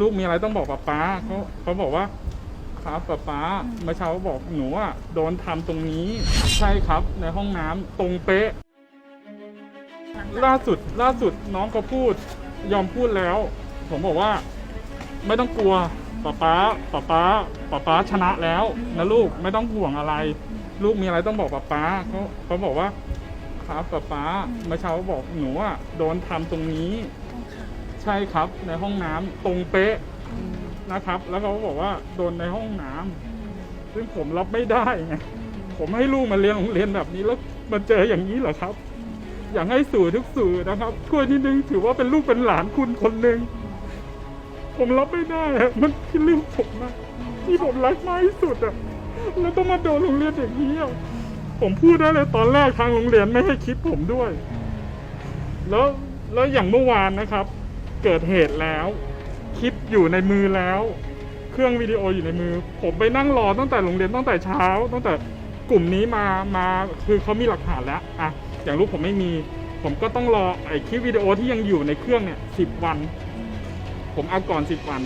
ลูกมีอะไรต้องบอกป๊าป๊าเขาเขาบอกว่า ครับป๊าป๊าเมื่อเช้าบอกหนูอะโดนทำตรงนี้ใช่ครับในห้องน้ำตรงเป๊ะ ล่าสุดล่าสุดน้องเขาพูด ยอมพูดแล้ว ผมบอกว่า ไม่ต้องกลัวป๊าป๊าป๊าป๊าป๊าป๊าชนะแล้วนะลูกไม่ต้องห่วงอะไร ลูกมีอะไรต้องบอกป๊าป๊าเขาเขาบอกว่าครับป๊าป๊าเมื่อเช้าบอกหนูอะโดนทำตรงนี้ ใช่ครับในห้องน้ำตรงเป๊ะนะครับ แล้วเขาก็บอกว่าโดนในห้องน้ำซึ่งผมรับไม่ได้ไงผมให้ลูกมาเรียนโรงเรียนแบบนี้แล้วมันเจออย่างนี้เหรอครับ อยากให้สื่อทุกสื่อนะครับ ช่วยนิดนึงถือว่าเป็นลูกเป็นหลานคุณคนหนึ่งผมรับไม่ได้อะมันคือเรื่องผมนะที่ผมรักมากที่สุดอะแล้วต้องมาโดนโรงเรียนอย่างนี้อะผมพูดได้เลยตอนแรกทางโรงเรียนไม่ให้คิดผมด้วย แล้วแล้วอย่างเมื่อวานนะครับ เกิดเหตุแล้ว คลิปอยู่ในมือแล้ว เครื่องวิดีโออยู่ในมือ ผมไปนั่งรอตั้งแต่โรงเรียนตั้งแต่เช้า ตั้งแต่กลุ่มนี้มามาคือเขามีหลักฐานแล้วอะอย่างลูกผมไม่มี ผมก็ต้องรอไอ้คลิปวิดีโอที่ยังอยู่ในเครื่องเนี่ยสิบวัน ผมเอาก่อนสิบวัน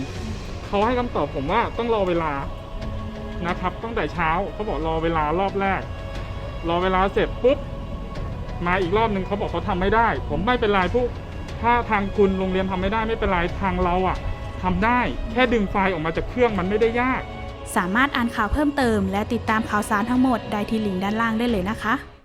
เขาให้คำตอบผมว่าต้องรอเวลานะครับตั้งแต่เช้าเขาบอกรอเวลารอบแรก รอเวลาเสร็จปุ๊บมาอีกรอบหนึ่งเขาบอกเขาทำไม่ได้ ผมไม่เป็นไรพวก ถ้าทางคุณโรงเรียนทำไม่ได้ไม่เป็นไรทางเราอะทำได้แค่ดึงไฟล์ออกมาจากเครื่องมันไม่ได้ยาก สามารถอ่านข่าวเพิ่มเติม และติดตามข่าวสารทั้งหมดได้ที่ลิงก์ด้านล่างได้เลยนะคะ